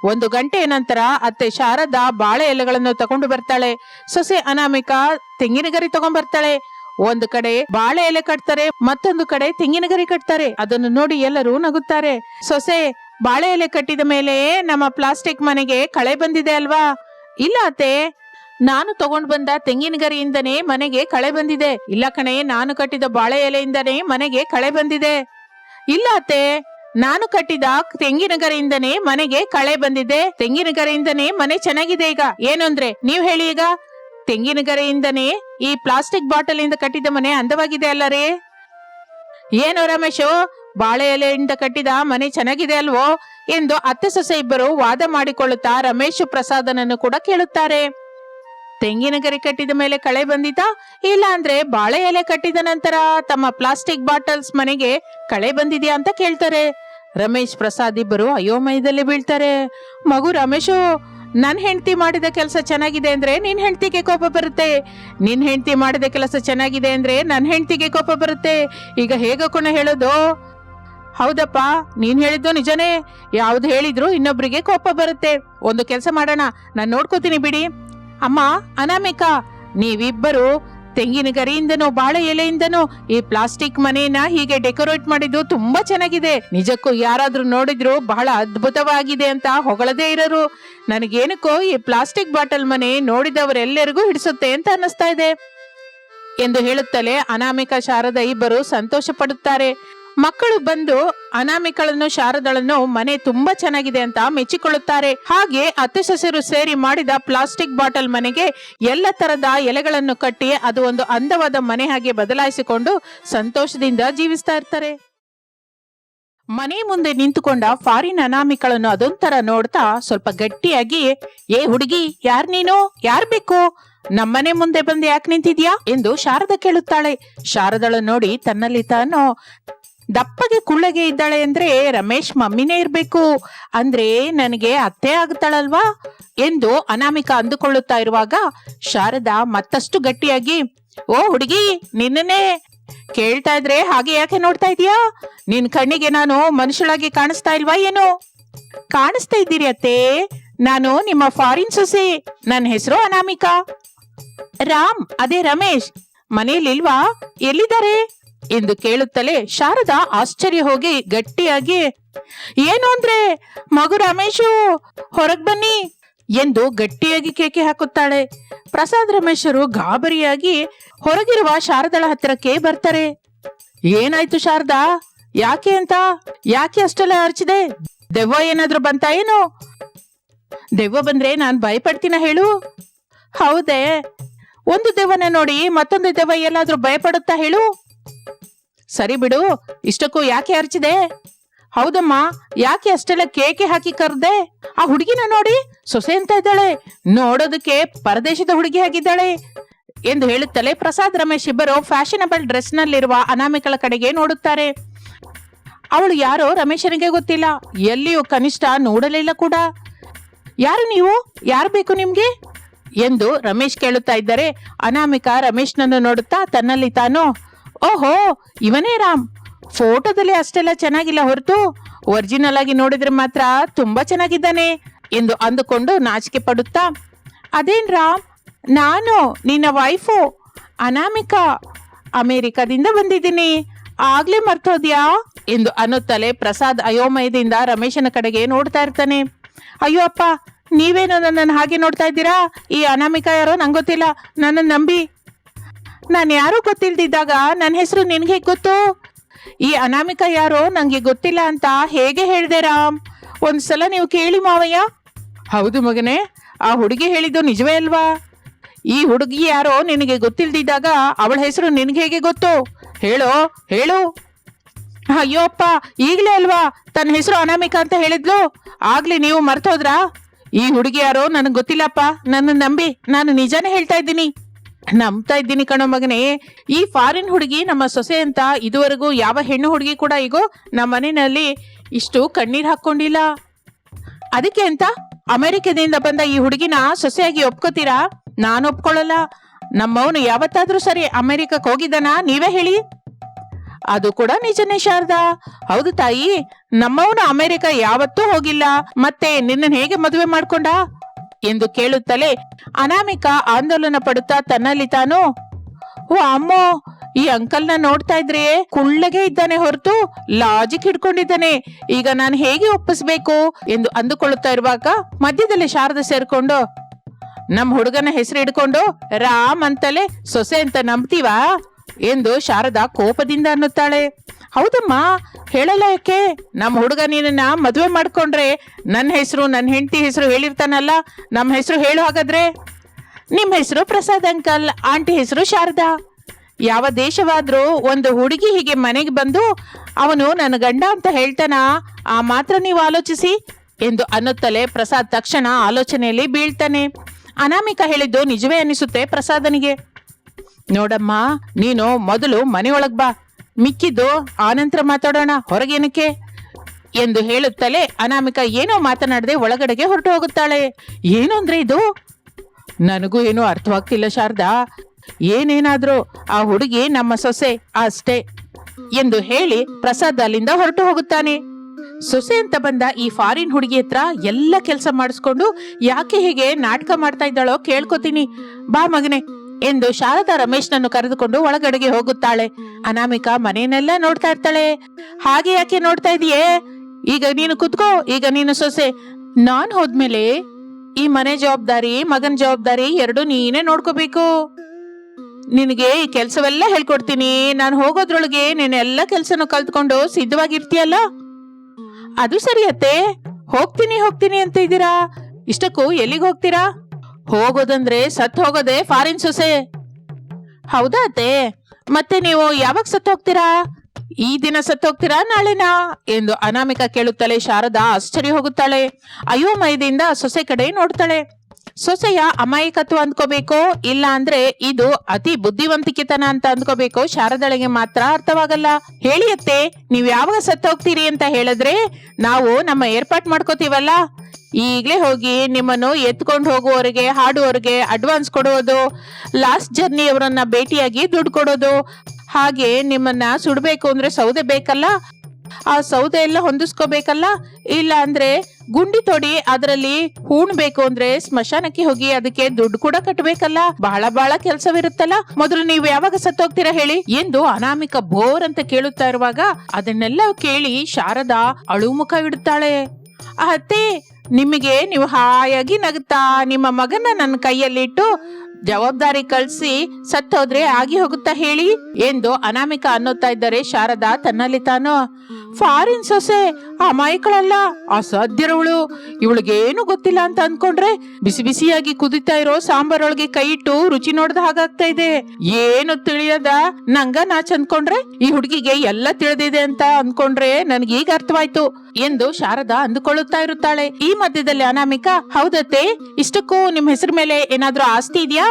ಒಂದು ಗಂಟೆಯ ನಂತರ ಅತ್ತೆ ಶಾರದಾ ಬಾಳೆ ಎಲೆಗಳನ್ನು ತಗೊಂಡು ಬರ್ತಾಳೆ. ಸೊಸೆ ಅನಾಮಿಕಾ ತೆಂಗಿನ ಗರಿ ಬರ್ತಾಳೆ. ಒಂದು ಕಡೆ ಬಾಳೆ ಎಲೆ ಕಟ್ತಾರೆ, ಮತ್ತೊಂದು ಕಡೆ ತೆಂಗಿನ ಗರಿ ಕಟ್ತಾರೆ. ಅದನ್ನು ನೋಡಿ ಎಲ್ಲರೂ ನಗುತ್ತಾರೆ. ಸೊಸೆ, ಬಾಳೆ ಎಲೆ ಕಟ್ಟಿದ ಮೇಲೆ ನಮ್ಮ ಪ್ಲಾಸ್ಟಿಕ್ ಮನೆಗೆ ಕಳೆ ಬಂದಿದೆ ಅಲ್ವಾ? ಇಲ್ಲ ಅತ್ತೆ. ನಾನು ತಗೊಂಡ್ ಬಂದ ತೆಂಗಿನ ಗರಿಯಿಂದನೇ ಮನೆಗೆ ಕಳೆ ಬಂದಿದೆ. ಇಲ್ಲ ಕಣೆ, ನಾನು ಕಟ್ಟಿದ ಬಾಳೆ ಎಲೆಯಿಂದನೇ ಮನೆಗೆ ಕಳೆ ಬಂದಿದೆ. ಇಲ್ಲ ಅತ್ತೆ. ನಾನು ಕಟ್ಟಿದ ತೆಂಗಿನ ಗರಿಯಿಂದನೇ ಮನೆಗೆ ಕಳೆ ಬಂದಿದೆ. ತೆಂಗಿನ ಗರಿಯಿಂದನೇ ಮನೆ ಚೆನ್ನಾಗಿದೆ ಈಗ. ಏನು ಅಂದ್ರೆ, ನೀವ್ ಹೇಳಿ ಈಗ. ತೆಂಗಿನ ಗರಿಯಿಂದನೇ ಈ ಪ್ಲಾಸ್ಟಿಕ್ ಬಾಟಲ್ ಇಂದ ಕಟ್ಟಿದ ಮನೆ ಅಂದವಾಗಿದೆ ಅಲ್ಲರೇ. ಏನು ರಮೇಶು? ಬಾಳೆ ಎಲೆಯಿಂದ ಕಟ್ಟಿದ ಮನೆ ಚೆನ್ನಾಗಿದೆ ಅಲ್ವೋ? ಎಂದು ಅತ್ತೆ ಸೊಸೆ ಇಬ್ಬರು ವಾದ ಮಾಡಿಕೊಳ್ಳುತ್ತಾ ರಮೇಶ್ ಪ್ರಸಾದನನ್ನು ಕೂಡ ಕೇಳುತ್ತಾರೆ. ತೆಂಗಿನ ಗರಿ ಕಟ್ಟಿದ ಮೇಲೆ ಕಳೆ ಬಂದಿತಾ? ಇಲ್ಲ ಅಂದ್ರೆ ಬಾಳೆ ಎಲೆ ಕಟ್ಟಿದ ನಂತರ ತಮ್ಮ ಪ್ಲಾಸ್ಟಿಕ್ ಬಾಟಲ್ಸ್ ಮನೆಗೆ ಕಳೆ ಬಂದಿದ್ಯಾ ಅಂತ ಕೇಳ್ತಾರೆ. ರಮೇಶ್ ಪ್ರಸಾದ್ ಇಬ್ಬರು ಅಯೋಮಯದಲ್ಲಿ ಬೀಳ್ತಾರೆ. ಮಗು ರಮೇಶು ನನ್ನ ಹೆಂಡತಿ ಮಾಡಿದ ಕೆಲಸ ಚೆನ್ನಾಗಿದೆ ಅಂದ್ರೆ ನಿನ್ ಹೆಂಡತಿಗೆ ಕೋಪ ಬರುತ್ತೆ. ನಿನ್ ಹೆಂಡತಿ ಮಾಡಿದ ಕೆಲಸ ಚೆನ್ನಾಗಿದೆ ಅಂದ್ರೆ ನನ್ನ ಹೆಂಡತಿಗೆ ಕೋಪ ಬರುತ್ತೆ. ಈಗ ಹೇಗಕ್ಕೋಣ ಹೇಳೋದು. ಹೌದಪ್ಪ, ನೀನ್ ಹೇಳಿದ್ದು ನಿಜನೇ. ಯಾವ್ದು ಹೇಳಿದ್ರು ಇನ್ನೊಬ್ರಿಗೆ ಕೋಪ ಬರುತ್ತೆ. ಒಂದು ಕೆಲಸ ಮಾಡೋಣ. ನಾನು ನೋಡ್ಕೋತೀನಿ ಬಿಡಿ. ಅಮ್ಮ, ಅನಾಮಿಕಾ, ನೀವಿಬ್ಬರು ತೆಂಗಿನ ಗರಿಯಿಂದನೋ, ಬಾಳೆ ಎಲೆಯಿಂದನೋ, ಈ ಪ್ಲಾಸ್ಟಿಕ್ ಮನೆಯನ್ನ ಹೀಗೆ ಡೆಕೋರೇಟ್ ಮಾಡಿದ್ದು ತುಂಬಾ ಚೆನ್ನಾಗಿದೆ. ನಿಜಕ್ಕೂ ಯಾರಾದ್ರೂ ನೋಡಿದ್ರು ಬಹಳ ಅದ್ಭುತವಾಗಿದೆ ಅಂತ ಹೊಗಳದೇ ಇರೋರು. ನನಗೇನಕ್ಕೋ ಈ ಪ್ಲಾಸ್ಟಿಕ್ ಬಾಟಲ್ ಮನೆ ನೋಡಿದವರೆಲ್ಲರಿಗೂ ಹಿಡಿಸುತ್ತೆ ಅಂತ ಅನ್ನಿಸ್ತಾ ಇದೆ. ಎಂದು ಹೇಳುತ್ತಲೇ ಅನಾಮಿಕ, ಶಾರದ ಇಬ್ಬರು ಸಂತೋಷ ಪಡುತ್ತಾರೆ ಮಕ್ಕಳು ಬಂದು ಅನಾಮಿಕಳನ್ನು, ಶಾರದಳನ್ನು ಮನೆ ತುಂಬಾ ಚೆನ್ನಾಗಿದೆ ಅಂತ ಮೆಚ್ಚಿಕೊಳ್ಳುತ್ತಾರೆ. ಹಾಗೆ ಅತ್ತೆ ಸೊಸೆರು ಸೇರಿ ಮಾಡಿದ ಪ್ಲಾಸ್ಟಿಕ್ ಬಾಟಲ್ ಮನೆಗೆ ಎಲ್ಲ ತರದ ಎಲೆಗಳನ್ನು ಕಟ್ಟಿ ಅದು ಒಂದು ಅಂದವಾದ ಮನೆ ಹಾಗೆ ಬದಲಾಯಿಸಿಕೊಂಡು ಸಂತೋಷದಿಂದ ಜೀವಿಸ್ತಾ ಇರ್ತಾರೆ. ಮನೆ ಮುಂದೆ ನಿಂತುಕೊಂಡ ಫಾರಿನ್ ಅನಾಮಿಕಳನ್ನು ಅದೊಂಥರ ನೋಡ್ತಾ ಸ್ವಲ್ಪ ಗಟ್ಟಿಯಾಗಿ, ಏ ಹುಡುಗಿ, ಯಾರ್ ನೀನು? ಯಾರ್ ಬೇಕು? ನಮ್ಮನೆ ಮುಂದೆ ಬಂದು ಯಾಕೆ ನಿಂತಿದ್ಯಾ? ಎಂದು ಶಾರದ ಕೇಳುತ್ತಾಳೆ. ಶಾರದಳ ನೋಡಿ ತನ್ನಲ್ಲಿ ತಾನು ದಪ್ಪಗೆ ಕುಳ್ಳಗೆ ಇದ್ದಾಳೆ ಅಂದ್ರೆ, ರಮೇಶ್ ಮಮ್ಮಿನೇ ಇರ್ಬೇಕು. ಅಂದ್ರೆ ನನಗೆ ಅತ್ತೆ ಆಗ್ತಾಳಲ್ವಾ? ಎಂದು ಅನಾಮಿಕ ಅಂದುಕೊಳ್ಳುತ್ತಾ ಇರುವಾಗ, ಶಾರದಾ ಮತ್ತಷ್ಟು ಗಟ್ಟಿಯಾಗಿ, ಓ ಹುಡುಗಿ, ನಿನ್ನನ್ನೇ ಕೇಳ್ತಾ ಇದ್ರೆ ಹಾಗೆ ಯಾಕೆ ನೋಡ್ತಾ ಇದೀಯಾ ನಿನ್ ಕಣ್ಣಿಗೆ ನಾನು ಮನುಷ್ಯಳಾಗಿ ಕಾಣಿಸ್ತಾ ಇಲ್ವಾ ಏನು? ಕಾಣಿಸ್ತಾ ಇದ್ದೀರಿ ಅತ್ತೆ. ನಾನು ನಿಮ್ಮ ಫಾರಿನ್ ಸೊಸೆ. ನನ್ನ ಹೆಸರು ಅನಾಮಿಕಾ. ರಾಮ್, ಅದೇ ರಮೇಶ್. ಮನೇಲಿಲ್ವಾ? ಎಲ್ಲಿದ್ದಾರೆ? ಎಂದು ಕೇಳುತ್ತಲೇ ಶಾರದಾ ಆಶ್ಚರ್ಯ ಹೋಗಿ ಗಟ್ಟಿಯಾಗಿ, ಏನು ಅಂದ್ರೆ, ಮಗು ರಮೇಶು ಹೊರಗ್ ಬನ್ನಿ ಎಂದು ಗಟ್ಟಿಯಾಗಿ ಕೇಕೆ ಹಾಕುತ್ತಾಳೆ. ಪ್ರಸಾದ್ ರಮೇಶರು ಗಾಬರಿಯಾಗಿ ಹೊರಗಿರುವ ಶಾರದಳ ಹತ್ತಿರಕ್ಕೆ ಬರ್ತಾರೆ. ಏನಾಯ್ತು ಶಾರದಾ? ಯಾಕೆ ಅಂತ? ಯಾಕೆ ಅಷ್ಟೆಲ್ಲ ಅರ್ಚಿದೆ? ದೆವ್ವ ಏನಾದ್ರೂ ಬಂತಾ ಏನು? ದೆವ್ವ ಬಂದ್ರೆ ನಾನು ಭಯಪಡ್ತೀನ ಹೇಳು? ಹೌದೇ. ಒಂದು ದೆವ್ವನ ನೋಡಿ ಮತ್ತೊಂದು ದೆವ್ವ ಎಲ್ಲಾದ್ರೂ ಭಯಪಡುತ್ತಾ ಹೇಳು? ಸರಿ ಬಿಡು, ಇಷ್ಟಕ್ಕೂ ಯಾಕೆ ಅರ್ಚಿದೆ ಹೌದಮ್ಮ, ಯಾಕೆ ಅಷ್ಟೆಲ್ಲ ಕೇಕೆ ಹಾಕಿ ಕರ್ದೆ? ಆ ಹುಡುಗಿನ ನೋಡಿ, ಸೊಸೆ ಅಂತ ಇದ್ದಾಳೆ, ನೋಡೋದಕ್ಕೆ ಪರದೇಶದ ಹುಡುಗಿ ಆಗಿದ್ದಾಳೆ ಎಂದು ಹೇಳುತ್ತಲೇ ಪ್ರಸಾದ್ ರಮೇಶ್ ಇಬ್ಬರು ಫ್ಯಾಷನಬಲ್ ಡ್ರೆಸ್ ನಲ್ಲಿರುವ ಅನಾಮಿಕಳ ಕಡೆಗೆ ನೋಡುತ್ತಾರೆ. ಅವಳು ಯಾರೋ ರಮೇಶನಿಗೆ ಗೊತ್ತಿಲ್ಲ, ಎಲ್ಲಿಯೂ ಕನಿಷ್ಠ ನೋಡಲಿಲ್ಲ ಕೂಡ. ಯಾರು ನೀವು? ಯಾರು ಬೇಕು ನಿಮ್ಗೆ? ಎಂದು ರಮೇಶ್ ಕೇಳುತ್ತಾ ಇದ್ದರೆ ಅನಾಮಿಕಾ ರಮೇಶ್ನನ್ನು ನೋಡುತ್ತಾ ತನ್ನಲ್ಲಿ ತಾನು ಓಹೋ, ಇವನೇ ರಾಮ್. ಫೋಟೋದಲ್ಲಿ ಅಷ್ಟೆಲ್ಲ ಚೆನ್ನಾಗಿಲ್ಲ ಹೊರತು. ಒರಿಜಿನಲ್ ಆಗಿ ನೋಡಿದ್ರೆ ಮಾತ್ರ ತುಂಬಾ ಚೆನ್ನಾಗಿದ್ದಾನೆ ಎಂದು ಅಂದುಕೊಂಡು ನಾಚಿಕೆ ಪಡುತ್ತಾ, ಅದೇನ್ ರಾಮ್? ನಾನು, ನಿನ್ನ ವೈಫು ಅನಾಮಿಕಾ, ಅಮೇರಿಕಾದಿಂದ ಬಂದಿದ್ದೀನಿ. ಆಗ್ಲೇ ಮರ್ತೋದ್ಯಾ? ಎಂದು ಅನ್ನುತ್ತಲೇ ಪ್ರಸಾದ್ ಅಯೋಮಯದಿಂದ ರಮೇಶನ ಕಡೆಗೆ ನೋಡ್ತಾ ಇರ್ತಾನೆ. ಅಯ್ಯೋ ಅಪ್ಪ, ನೀವೇನು ನನ್ನನ್ನು ಹಾಗೆ ನೋಡ್ತಾ ಇದ್ದೀರಾ? ಈ ಅನಾಮಿಕಾ ಯಾರೋ ನಂಗೊತ್ತಿಲ್ಲ. ಗೊತ್ತಿಲ್ಲ ನನ್ನನ್ನು ನಂಬಿ. ನಾನು ಯಾರು ಗೊತ್ತಿಲ್ದಿದ್ದಾಗ ನನ್ನ ಹೆಸರು ನಿನ್ಗೆ ಗೊತ್ತು? ಈ ಅನಾಮಿಕ ಯಾರೋ ನಂಗೆ ಗೊತ್ತಿಲ್ಲ ಅಂತ ಹೇಗೆ ಹೇಳಿದೆ ರಾಮ್? ಒಂದ್ಸಲ ನೀವು ಕೇಳಿ ಮಾವಯ್ಯ. ಹೌದು ಮಗನೇ, ಆ ಹುಡುಗಿ ಹೇಳಿದ್ದು ನಿಜವೇ ಅಲ್ವಾ? ಈ ಹುಡುಗಿ ಯಾರೋ ನಿನಗೆ ಗೊತ್ತಿಲ್ದಿದ್ದಾಗ ಅವಳ ಹೆಸರು ನಿನಗೆ ಹೇಗೆ ಗೊತ್ತು? ಹೇಳೋ, ಹೇಳು. ಅಯ್ಯೋ ಅಪ್ಪ, ಈಗಲೇ ಅಲ್ವಾ? ತನ್ನ ಹೆಸರು ಅನಾಮಿಕಾ ಅಂತ ಹೇಳಿದ್ಲು? ಆಗ್ಲಿ ನೀವು ಮರ್ತೋದ್ರಾ ಈ ಹುಡುಗಿ ಯಾರೋ ನನಗೆ ಗೊತ್ತಿಲ್ಲಪ್ಪ. ನನ್ನ ನಂಬಿ ನಾನು ನಿಜಾನೇ ಹೇಳ್ತಾ ಇದ್ದೀನಿ. ನಂಬ್ತಾ ಇದ್ದೀನಿ ಕಣೋ ಮಗನೇ. ಈ ಫಾರಿನ್ ಹುಡುಗಿ ನಮ್ಮ ಸೊಸೆ ಅಂತ ಇದುವರೆಗೂ ಯಾವ ಹೆಣ್ಣು ಹುಡುಗಿ ಕೂಡ ಈಗ ನಮ್ಮ ಮನೆಯಲ್ಲಿ ಇಷ್ಟು ಕಣ್ಣೀರ್ ಹಾಕೊಂಡಿಲ್ಲ ಅದಕ್ಕೆ ಅಂತ ಅಮೆರಿಕದಿಂದ ಬಂದ ಈ ಹುಡುಗಿನ ಸೊಸೆಯಾಗಿ ಒಪ್ಕೋತೀರಾ? ನಾನು ಒಪ್ಕೊಳ್ಳಲ್ಲ. ನಮ್ಮವನು ಯಾವತ್ತಾದ್ರೂ ಸರಿ ಅಮೆರಿಕಕ್ಕೆ ಹೋಗಿದ್ದಾನ? ನೀವೇ ಹೇಳಿ. ಅದು ಕೂಡ ನಿಜನೇ ಶಾರದಾ. ಹೌದು ತಾಯಿ, ನಮ್ಮವನು ಅಮೆರಿಕ ಯಾವತ್ತೂ ಹೋಗಿಲ್ಲ. ಮತ್ತೆ ನಿನ್ನ ಹೇಗೆ ಮದುವೆ ಮಾಡ್ಕೊಂಡ? ಎಂದು ಕೇಳುತ್ತಲೇ ಅನಾಮಿಕ ಆಂದೋಲನ ಪಡುತ್ತಾ ತನ್ನಲ್ಲಿ ತಾನು, ಓ ಅಮ್ಮೋ, ಈ ಅಂಕಲ್ನ ನೋಡ್ತಾ ಇದ್ರೆ ಕುಳ್ಳಗೆ ಇದ್ದಾನೆ ಹೊರತು, ಲಾಜಿಕ್ ಹಿಡ್ಕೊಂಡಿದ್ದಾನೆ. ಈಗ ನಾನು ಹೇಗೆ ಒಪ್ಪಿಸ್ಬೇಕು? ಎಂದು ಅಂದುಕೊಳ್ಳುತ್ತಾ ಇರುವಾಗ ಮಧ್ಯದಲ್ಲಿ ಶಾರದ ಸೇರ್ಕೊಂಡು, ನಮ್ ಹುಡುಗನ ಹೆಸರು ಹಿಡ್ಕೊಂಡು ರಾಮ್ ಅಂತಲೇ ಸೊಸೆ ಅಂತ ನಂಬ್ತೀವಾ? ಎಂದು ಶಾರದಾ ಕೋಪದಿಂದ ಅನ್ನುತ್ತಾಳೆ. ಹೌದಮ್ಮ ಹೇಳಲ್ಲ ಯಾಕೆ ನಮ್ಮ ಹುಡುಗ ನಿನ್ನ ಮದುವೆ ಮಾಡ್ಕೊಂಡ್ರೆ ನನ್ನ ಹೆಸರು, ನನ್ನ ಹೆಂಡತಿ ಹೆಸರು ಹೇಳಿರ್ತಾನಲ್ಲ, ನಮ್ಮ ಹೆಸರು ಹೇಳು ಹಾಗಾದ್ರೆ. ನಿಮ್ಮ ಹೆಸರು ಪ್ರಸಾದ್ ಅಂಕಲ್, ಆಂಟಿ ಹೆಸರು ಶಾರದಾ. ಯಾವ ದೇಶವಾದರೂ ಒಂದು ಹುಡುಗಿ ಹೀಗೆ ಮನೆಗೆ ಬಂದು ಅವನು ನನ್ನ ಗಂಡ ಅಂತ ಹೇಳ್ತಾನ? ಆ ಮಾತ್ರ ನೀವು ಆಲೋಚಿಸಿ ಎಂದು ಅನ್ನುತ್ತಲೇ ಪ್ರಸಾದ್ ತಕ್ಷಣ ಆಲೋಚನೆಯಲ್ಲಿ ಬೀಳ್ತಾನೆ. ಅನಾಮಿಕಾ ಹೇಳಿದ್ದು ನಿಜವೇ ಅನಿಸುತ್ತೆ ಪ್ರಸಾದನಿಗೆ. ನೋಡಮ್ಮ, ನೀನು ಮೊದಲು ಮನೆಯೊಳಗೆ ಬಾ. ಮಿಕ್ಕಿದ್ದು ಆನಂತರ ಮಾತಾಡೋಣ. ಹೊರಗೇನಕ್ಕೆ? ಎಂದು ಹೇಳುತ್ತಲೇ ಅನಾಮಿಕ ಏನೋ ಮಾತನಾಡದೆ ಒಳಗಡೆಗೆ ಹೊರಟು ಹೋಗುತ್ತಾಳೆ. ಏನು ಅಂದ್ರೆ ಇದು? ನನಗೂ ಏನೂ ಅರ್ಥವಾಗ್ತಿಲ್ಲ ಶಾರದಾ. ಏನೇನಾದ್ರೂ ಆ ಹುಡುಗಿ ನಮ್ಮ ಸೊಸೆ ಅಷ್ಟೇ ಎಂದು ಹೇಳಿ ಪ್ರಸಾದ್ ಅಲ್ಲಿಂದ ಹೊರಟು ಹೋಗುತ್ತಾನೆ. ಸೊಸೆ ಅಂತ ಬಂದ ಈ ಫಾರಿನ್ ಹುಡುಗಿ ಹತ್ರ ಎಲ್ಲ ಕೆಲಸ ಮಾಡಿಸ್ಕೊಂಡು ಯಾಕೆ ಹೀಗೆ ನಾಟಕ ಮಾಡ್ತಾ ಇದ್ದಾಳೋ ಕೇಳ್ಕೊತೀನಿ. ಬಾ ಮಗನೆ ಎಂದು ಶಾರದಾ ರಮೇಶ್ನನ್ನು ಕರೆದುಕೊಂಡು ಒಳಗಡೆಗೆ ಹೋಗುತ್ತಾಳೆ. ಅನಾಮಿಕಾ ಮನೆಯನ್ನೆಲ್ಲ ನೋಡ್ತಾ ಇರ್ತಾಳೆ. ಹಾಗೆ ಯಾಕೆ ನೋಡ್ತಾ ಇದೀಯೇ? ಈಗ ನೀನು ಕುತ್ಕೋ, ಈಗ ನೀನು ಸೊಸೆ. ನಾನ್ ಹೋದ್ಮೇಲೆ ಈ ಮನೆ ಜವಾಬ್ದಾರಿ, ಮಗನ್ ಜವಾಬ್ದಾರಿ ಎರಡು ನೀನೇ ನೋಡ್ಕೋಬೇಕು. ನಿನಗೆ ಈ ಕೆಲಸವೆಲ್ಲ ಹೇಳ್ಕೊಡ್ತೀನಿ. ನಾನು ಹೋಗೋದ್ರೊಳಗೆ ನೀನು ಎಲ್ಲ ಕೆಲ್ಸನೂ ಕಲ್ತ್ಕೊಂಡು ಸಿದ್ಧವಾಗಿರ್ತೀಯಲ್ಲ? ಅದು ಸರಿಯತ್ತೆ. ಹೋಗ್ತೀನಿ ಹೋಗ್ತೀನಿ ಅಂತ ಇದ್ದೀರಾ? ಇಷ್ಟಕ್ಕೂ ಎಲ್ಲಿಗೆ ಹೋಗ್ತೀರಾ? ಹೋಗೋದಂದ್ರೆ ಸತ್ ಹೋಗೋದೆ ಫಾರಿನ್ ಸೊಸೆ. ಹೌದಾ ಅತ್ತೆ? ಮತ್ತೆ ನೀವು ಯಾವಾಗ ಸತ್ ಹೋಗ್ತೀರಾ? ಈ ದಿನ ಸತ್ ಹೋಗ್ತೀರಾ, ನಾಳೆನಾ? ಎಂದು ಅನಾಮಿಕ ಕೇಳುತ್ತಲೇ ಶಾರದಾ ಆಶ್ಚರ್ಯ ಹೋಗುತ್ತಾಳೆ. ಅಯೋಮಯದಿಂದ ಸೊಸೆ ಕಡೆ ನೋಡ್ತಾಳೆ. ಸೊಸೆಯ ಅಮಾಯಕತ್ವ ಅಂದ್ಕೋಬೇಕೋ? ಇಲ್ಲ ಅಂದ್ರೆ ಇದು ಅತಿ ಬುದ್ಧಿವಂತಿಕೆತನ ಅಂತ ಅಂದ್ಕೋಬೇಕೋ? ಶಾರದಳಿಗೆ ಮಾತ್ರ ಅರ್ಥವಾಗಲ್ಲ. ಹೇಳಿಯತ್ತೆ ನೀವ್ ಯಾವಾಗ ಸತ್ತೋಗ್ತೀರಿ ಅಂತ ಹೇಳಿದ್ರೆ ನಾವು ನಮ್ಮ ಏರ್ಪಾಟ್ ಮಾಡ್ಕೋತೀವಲ್ಲ? ಈಗ್ಲೇ ಹೋಗಿ ನಿಮ್ಮನ್ನು ಎತ್ಕೊಂಡು ಹೋಗುವವರಿಗೆ, ಹಾಡುವವರಿಗೆ ಅಡ್ವಾನ್ಸ್ ಕೊಡೋದು ಲಾಸ್ಟ್ ಜರ್ನಿ ಅವರನ್ನ ಭೇಟಿಯಾಗಿ ದುಡ್ಡು ಕೊಡೋದು. ಹಾಗೆ ನಿಮ್ಮನ್ನ ಸುಡಬೇಕು ಅಂದ್ರೆ ಸೌದೆ ಬೇಕಲ್ಲ? ಆ ಸೌದೆ ಎಲ್ಲ ಹೊಂದಿಸ್ಕೋಬೇಕಲ್ಲ? ಇಲ್ಲ ಅಂದ್ರೆ ಗುಂಡಿ ತೊಡಿ ಅದರಲ್ಲಿ ಹೂಣ್ಬೇಕು ಅಂದ್ರೆ ಸ್ಮಶಾನಕ್ಕೆ ಹೋಗಿ ಅದಕ್ಕೆ ದುಡ್ಡು ಕೂಡ ಕಟ್ಟಬೇಕಲ್ಲ ಬಹಳ ಬಹಳ ಕೆಲಸವಿರುತ್ತಲ್ಲ? ಮೊದಲು ನೀವು ಯಾವಾಗ ಸತ್ತೋಗ್ತೀರಾ ಹೇಳಿ? ಎಂದು ಅನಾಮಿಕ ಬೋರ್ ಅಂತ ಕೇಳುತ್ತಾ ಇರುವಾಗ ಅದನ್ನೆಲ್ಲ ಕೇಳಿ ಶಾರದಾ ಅಳುಮುಖ ಇಡುತ್ತಾಳೆ. ಅತ್ತೆ ನಿಮಗೆ ನೀವು ಹಾಯಾಗಿ ನಗುತ್ತಾ ನಿಮ್ಮ ಮಗನ ನನ್ನ ಕೈಯಲ್ಲಿಟ್ಟು ಜವಾಬ್ದಾರಿ ಕಳ್ಸಿ ಸತ್ತೋದ್ರೆ ಆಗಿ ಹೋಗುತ್ತಾ ಹೇಳಿ ಎಂದು ಅನಾಮಿಕ ಅನ್ನುತ್ತಾ ಇದ್ದಾರೆ ಶಾರದಾ ತನ್ನಲ್ಲಿ ತಾನು, ಫಾರಿನ್ ಸೊಸೆ, ಅಮಾಯಕಳಲ್ಲ ಅಸಾಧ್ಯರವಳು ಇವಳಿಗೇನು ಗೊತ್ತಿಲ್ಲ ಅಂತ ಅನ್ಕೊಂಡ್ರೆ ಬಿಸಿ ಬಿಸಿಯಾಗಿ ಕುದಿತಾ ಇರೋ ಸಾಂಬಾರೊಳಗೆ ಕೈ ಇಟ್ಟು ರುಚಿ ನೋಡ್ದ ಹಾಗಾಗ್ತಾ ಇದೆ. ಏನು ತಿಳಿಯದ? ನಂಗ ನಾಚ್ ಅನ್ಕೊಂಡ್ರೆ ಈ ಹುಡುಗಿಗೆ ಎಲ್ಲ ತಿಳಿದಿದೆ ಅಂತ ಅನ್ಕೊಂಡ್ರೆ ನನ್ಗೀಗ ಅರ್ಥವಾಯ್ತು ಎಂದು ಶಾರದಾ ಅಂದುಕೊಳ್ಳುತ್ತಾ ಇರುತ್ತಾಳೆ. ಈ ಮಧ್ಯದಲ್ಲಿ ಅನಾಮಿಕ, ಹೌದತ್ತೆ, ಇಷ್ಟಕ್ಕೂ ನಿಮ್ ಹೆಸರು ಮೇಲೆ ಏನಾದ್ರೂ ಆಸ್ತಿ ಇದೆಯಾ?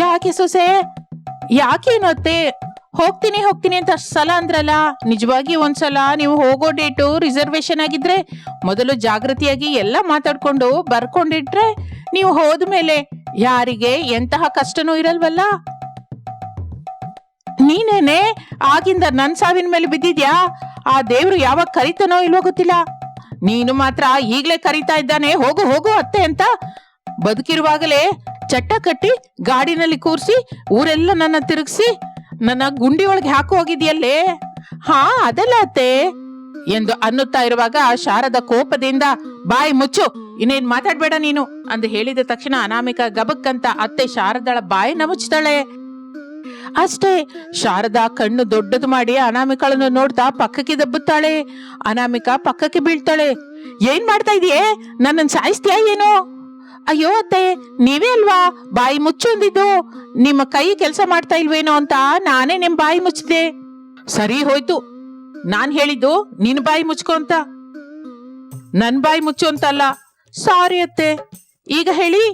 ಯಾಕೆ ಸೊಸೆ? ಯಾಕೇನು ಅತ್ತೆ ಹೋಗ್ತೀನಿ ಹೋಗ್ತೀನಿ ಅಂತ ಸಲ ಅಂದ್ರಲ್ಲ, ನಿಜವಾಗಿ ಒಂದ್ಸಲ ನೀವು ಹೋಗೋ ಡೇಟು ರಿಸರ್ವೇಶನ್ ಆಗಿದ್ರೆ ಮೊದಲು ಜಾಗೃತಿಯಾಗಿ ಎಲ್ಲ ಮಾತಾಡ್ಕೊಂಡು ಬರ್ಕೊಂಡಿಟ್ರೆ ನೀವು ಹೋದ್ಮೇಲೆ ಯಾರಿಗೆ ಎಂತಹ ಕಷ್ಟನೂ ಇರಲ್ವಲ್ಲ? ನೀನೇನೆ ಆಗಿಂದ ನನ್ ಸಾವಿನ ಮೇಲೆ ಬಿದ್ದಿದ್ಯಾ? ಆ ದೇವ್ರು ಯಾವಾಗ ಕರಿತಾನೋ ಇಲ್ವೋ ಗೊತ್ತಿಲ್ಲ. ನೀನು ಮಾತ್ರ ಈಗ್ಲೇ ಕರಿತಾ ಇದ್ದಾನೆ, ಹೋಗು ಹೋಗು ಅತ್ತೆ ಅಂತ ಬದುಕಿರುವಾಗಲೇ ಚಟ್ಟ ಕಟ್ಟಿ ಗಾಡಿನಲ್ಲಿ ಕೂರ್ಸಿ, ಊರೆಲ್ಲ ನನ್ನ ತಿರುಗಿಸಿ, ನನ್ನ ಗುಂಡಿ ಒಳಗೆ ಹಾಕು ಹೋಗಿದ್ಯಲ್ಲೇ? ಹಾ, ಅದಲ್ಲ ಅತ್ತೆ. ಎಂದು ಅನ್ನುತ್ತಾ ಇರುವಾಗ ಶಾರದ ಕೋಪದಿಂದ, ಬಾಯಿ ಮುಚ್ಚು, ಇನ್ನೇನ್ ಮಾತಾಡ್ಬೇಡ ನೀನು, ಅಂದು ಹೇಳಿದ ತಕ್ಷಣ ಅನಾಮಿಕ ಗಬಕ್ಕಂತ ಅತ್ತೆ ಶಾರದಳ ಬಾಯಿ ನಮುಚ್ತಾಳೆ ಅಷ್ಟೇ, ಶಾರದಾ ಕಣ್ಣು ದೊಡ್ಡದು ಮಾಡಿ ಅನಾಮಿಕಳನ್ನು ನೋಡ್ತಾ ಪಕ್ಕಕ್ಕೆ ದಬ್ಬುತ್ತಾಳೆ. ಅನಾಮಿಕ ಪಕ್ಕಕ್ಕೆ ಬೀಳ್ತಾಳೆ. ಏನ್ ಮಾಡ್ತಾ ಇದೆಯೇ? ನನ್ನನ್ ಸಾಯಿಸ್ತೀಯಾ ಏನು? ಅಯ್ಯೋ ಅತ್ತೆ, ನೀವೇ ಅಲ್ವಾ? ಬಾಯಿ ಮುಚ್ಚೊಂದಿದ್ದು. ನಿಮ್ಮ ಕೈ ಕೆಲಸ ಮಾಡ್ತಾ ಇಲ್ವೇನೋ ಅಂತ ನಾನೇ ನಿಮ್ ಬಾಯಿ ಮುಚ್ಚಿದೆ. ಸರಿ ಹೋಯ್ತು. ನಾನ್ ಹೇಳಿದ್ದು ನಿನ್ ಬಾಯಿ ಮುಚ್ಕೋ ಅಂತ. ನನ್ ಬಾಯಿ ಮುಚ್ಚು ಅಂತಲ್ಲ. ಸಾರಿ ಅತ್ತೆ. ಈಗ ಹೇಳಿ,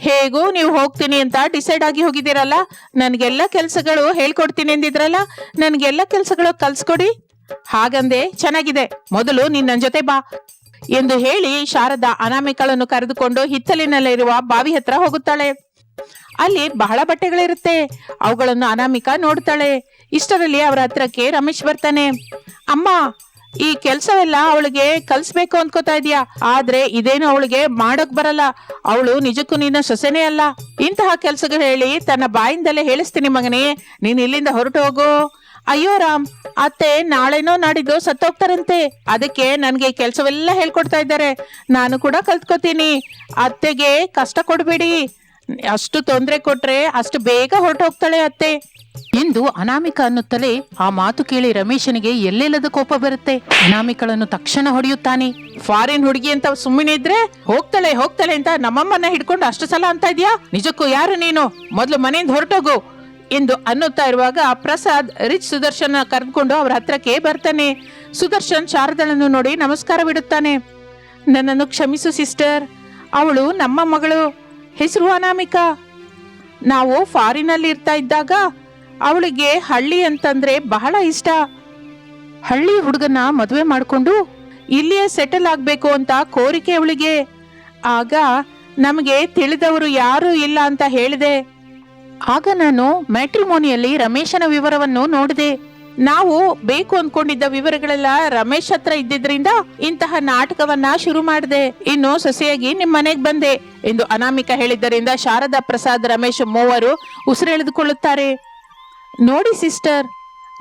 ಹೇಗೂ ನೀವು ಹೋಗ್ತೀನಿ ಅಂತ ಡಿಸೈಡ್ ಆಗಿ ಹೋಗಿದ್ದೀರಲ್ಲ? ನನ್ಗೆಲ್ಲ ಕೆಲಸಗಳು ಹೇಳ್ಕೊಡ್ತೀನಿ ಅಂದಿದ್ರಲ್ಲ? ನನ್ಗೆಲ್ಲ ಕೆಲ್ಸಗಳು ಕಲ್ಸ್ಕೊಡಿ. ಹಾಗಂದೆ ಚೆನ್ನಾಗಿದೆ. ಮೊದಲು ನೀನ್ ನನ್ ಜೊತೆ ಬಾ. ಎಂದು ಹೇಳಿ ಶಾರದಾ ಅನಾಮಿಕಳನ್ನು ಕರೆದುಕೊಂಡು ಹಿತ್ತಲಿನಲ್ಲಿರುವ ಬಾವಿ ಹತ್ರ ಹೋಗುತ್ತಾಳೆ. ಅಲ್ಲಿ ಬಹಳ ಬಟ್ಟೆಗಳಿರುತ್ತೆ. ಅವುಗಳನ್ನು ಅನಾಮಿಕ ನೋಡ್ತಾಳೆ. ಇಷ್ಟರಲ್ಲಿ ಅವರ ಹತ್ರಕ್ಕೆ ರಮೇಶ್ ಬರ್ತಾನೆ. ಅಮ್ಮ, ಈ ಕೆಲ್ಸವೆಲ್ಲ ಅವಳಿಗೆ ಕಲ್ಸ್ಬೇಕು ಅನ್ಕೋತಾ ಇದೀಯಾ. ಆದ್ರೆ ಇದೇನು ಅವಳಿಗೆ ಮಾಡಕ್ ಬರಲ್ಲ. ಅವಳು ನಿಜಕ್ಕೂ ನಿನ್ನ ಸೊಸೆನೇ ಅಲ್ಲ. ಇಂತಹ ಕೆಲ್ಸಗಳು ಹೇಳಿ ತನ್ನ ಬಾಯಿಂದಲೇ ಹೇಳಿಸ್ತೀನಿ ಮಗನೇ. ನೀನ್ ಇಲ್ಲಿಂದ ಹೊರಟು ಹೋಗು. ಅಯ್ಯೋ ರಾಮ್, ಅತ್ತೆ ನಾಳೆನೋ ನಾಡಿದ್ದು ಸತ್ತೋಗ್ತಾರಂತೆ. ಅದಕ್ಕೆ ನನಗೆ ಕೆಲಸವೆಲ್ಲ ಹೇಳ್ಕೊಡ್ತಾ ಇದ್ದಾರೆ. ನಾನು ಕೂಡ ಕಲ್ತ್ಕೋತೀನಿ. ಅತ್ತೆಗೆ ಕಷ್ಟ ಕೊಡಬೇಡಿ. ಅಷ್ಟು ತೊಂದರೆ ಕೊಟ್ರೆ ಅಷ್ಟು ಬೇಗ ಹೊರಟೋಗ್ತಾಳೆ ಅತ್ತೆ. ಎಂದು ಅನಾಮಿಕ ಅನ್ನುತ್ತಲೇ ಆ ಮಾತು ಕೇಳಿ ರಮೇಶನಿಗೆ ಎಲ್ಲೆಲ್ಲದ ಕೋಪ ಬರುತ್ತೆ. ಅನಾಮಿಕಳನ್ನು ತಕ್ಷಣ ಹೊಡೆಯುತ್ತಾನೆ. ಫಾರಿನ್ ಹುಡುಗಿ ಅಂತ ಸುಮ್ಮನೆ ಇದ್ರೆ ಹೋಗ್ತಾಳೆ ಹೋಗ್ತಾಳೆ ಅಂತ ನಮ್ಮಮ್ಮನ್ನ ಹಿಡ್ಕೊಂಡು ಅಷ್ಟು ಸಲ ಅಂತ ಇದೆಯಾ? ನಿಜಕ್ಕೂ ಯಾರು ನೀನು? ಮೊದಲು ಮನೆಯಿಂದ ಹೊರಟೋಗು. ಎಂದು ಅನ್ನುತ್ತಾ ಇರುವಾಗ ಪ್ರಸಾದ್ ರಿಚ್ ಸುದರ್ಶನ ಕರೆದುಕೊಂಡು ಅವರ ಹತ್ರಕ್ಕೆ ಬರ್ತಾನೆ. ಸುದರ್ಶನ್ ಶಾರದಳನ್ನು ನೋಡಿ ನಮಸ್ಕಾರ ಬಿಡುತ್ತಾನೆ ನನ್ನನ್ನು ಕ್ಷಮಿಸು, ಸಿಸ್ಟರ್. ಅವಳು ನಮ್ಮ ಮಗಳು. ಹೆಸರು ಅನಾಮಿಕಾ. ನಾವು ಫಾರಿನಲ್ಲಿ ಇರ್ತಾ ಇದ್ದಾಗ ಅವಳಿಗೆ ಹಳ್ಳಿ ಅಂತಂದ್ರೆ ಬಹಳ ಇಷ್ಟ. ಹಳ್ಳಿ ಹುಡುಗನ ಮದುವೆ ಮಾಡಿಕೊಂಡು ಇಲ್ಲಿಯೇ ಸೆಟಲ್ ಆಗಬೇಕು ಅಂತ ಕೋರಿಕೆ ಅವಳಿಗೆ. ಆಗ ನಮಗೆ ತಿಳಿದವರು ಯಾರೂ ಇಲ್ಲ ಅಂತ ಹೇಳಿದೆ. ಆಗ ನಾನು ಮ್ಯಾಟ್ರಿಮೋನಿಯಲ್ಲಿ ರಮೇಶನ ವಿವರವನ್ನು ನೋಡಿದೆ. ನಾವು ಬೇಕು ಅಂದ್ಕೊಂಡಿದ್ದ ವಿವರಗಳೆಲ್ಲ ರಮೇಶ್ ಹತ್ರ ಇದ್ದಿದ್ರಿಂದ ಇಂತಹ ನಾಟಕವನ್ನ ಶುರು ಮಾಡಿದೆ. ಇನ್ನು ಸೊಸೆಯಾಗಿ ನಿಮ್ ಮನೆಗ್ ಬಂದೆ. ಎಂದು ಅನಾಮಿಕ ಹೇಳಿದ್ದರಿಂದ ಶಾರದಾ ಪ್ರಸಾದ್ ರಮೇಶ್ ಮೂವರು ಉಸಿರೆಳೆದುಕೊಳ್ಳುತ್ತಾರೆ. ನೋಡಿ ಸಿಸ್ಟರ್,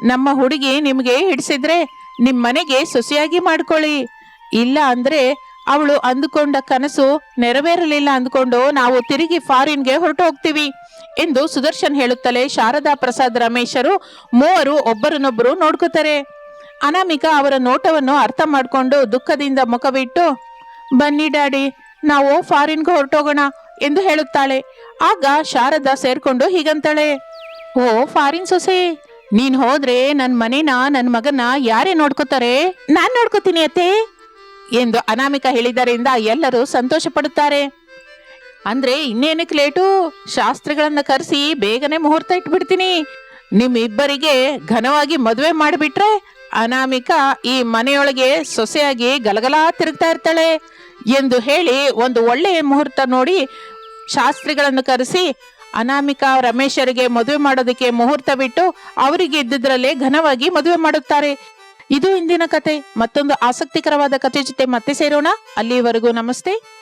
ನಮ್ಮ ಹುಡುಗಿ ನಿಮಗೆ ಹಿಡಿಸಿದ್ರೆ ನಿಮ್ ಮನೆಗೆ ಸೊಸೆಯಾಗಿ ಮಾಡ್ಕೊಳ್ಳಿ. ಇಲ್ಲ ಅಂದ್ರೆ ಅವಳು ಅಂದುಕೊಂಡ ಕನಸು ನೆರವೇರಲಿಲ್ಲ ಅಂದ್ಕೊಂಡು ನಾವು ತಿರುಗಿ ಫಾರಿನ್ಗೆ ಹೊರಟು ಹೋಗ್ತೀವಿ ಎಂದು ಸುದರ್ಶನ್ ಹೇಳುತ್ತಲೇ ಶಾರದಾ ಪ್ರಸಾದ್ ರಮೇಶರು ಮೂವರು ಒಬ್ಬರನ್ನೊಬ್ಬರು ನೋಡ್ಕೋತಾರೆ. ಅನಾಮಿಕಾ ಅವರ ನೋಟವನ್ನು ಅರ್ಥ ಮಾಡಿಕೊಂಡು ದುಃಖದಿಂದ ಮುಖವಿಟ್ಟು, ಬನ್ನಿ ಡ್ಯಾಡಿ, ನಾವು ಫಾರಿನ್ಗೆ ಹೊರಟೋಗೋಣ ಎಂದು ಹೇಳುತ್ತಾಳೆ. ಆಗ ಶಾರದಾ ಸೇರ್ಕೊಂಡು ಹೀಗಂತಾಳೆ, ಓ, ಫಾರಿನ್ ಸೊಸೆ, ನೀನ್ ಹೋದ್ರೆ ನನ್ ಮನೇನ, ನನ್ ಮಗನ ಯಾರೇ ನೋಡ್ಕೋತಾರೆ? ನಾನ್ ನೋಡ್ಕೋತೀನಿ ಅತ್ತೆ, ಎಂದು ಅನಾಮಿಕ ಹೇಳಿದ್ದರಿಂದ ಎಲ್ಲರೂ ಸಂತೋಷ ಪಡುತ್ತಾರೆ ಅಂದ್ರೆ ಇನ್ನೇನಕ್ಕೆ ಲೇಟು? ಶಾಸ್ತ್ರಗಳನ್ನ ಕರೆಸಿ ಬೇಗನೆ ಮುಹೂರ್ತ ಇಟ್ಬಿಡ್ತೀನಿ. ನಿಮ್ಮಿಬ್ಬರಿಗೆ ಘನವಾಗಿ ಮದುವೆ ಮಾಡಿಬಿಟ್ರೆ ಅನಾಮಿಕ ಈ ಮನೆಯೊಳಗೆ ಸೊಸೆಯಾಗಿ ಗಲಗಲ ತಿರುಗ್ತಾ ಇರ್ತಾಳೆ ಎಂದು ಹೇಳಿ ಒಂದು ಒಳ್ಳೆಯ ಮುಹೂರ್ತ ನೋಡಿ ಶಾಸ್ತ್ರಿಗಳನ್ನು ಕರೆಸಿ ಅನಾಮಿಕಾ ರಮೇಶರಿಗೆ ಮದುವೆ ಮಾಡೋದಕ್ಕೆ ಮುಹೂರ್ತ ಬಿಟ್ಟು ಅವರಿಗೆ ಇದ್ದಿದ್ರಲ್ಲೇ ಘನವಾಗಿ ಮದುವೆ ಮಾಡುತ್ತಾರೆ. ಇದು ಇಂದಿನ ಕತೆ. ಮತ್ತೊಂದು ಆಸಕ್ತಿಕರವಾದ ಕತೆ ಜೊತೆ ಮತ್ತೆ ಸೇರೋಣ. ಅಲ್ಲಿವರೆಗೂ ನಮಸ್ತೆ.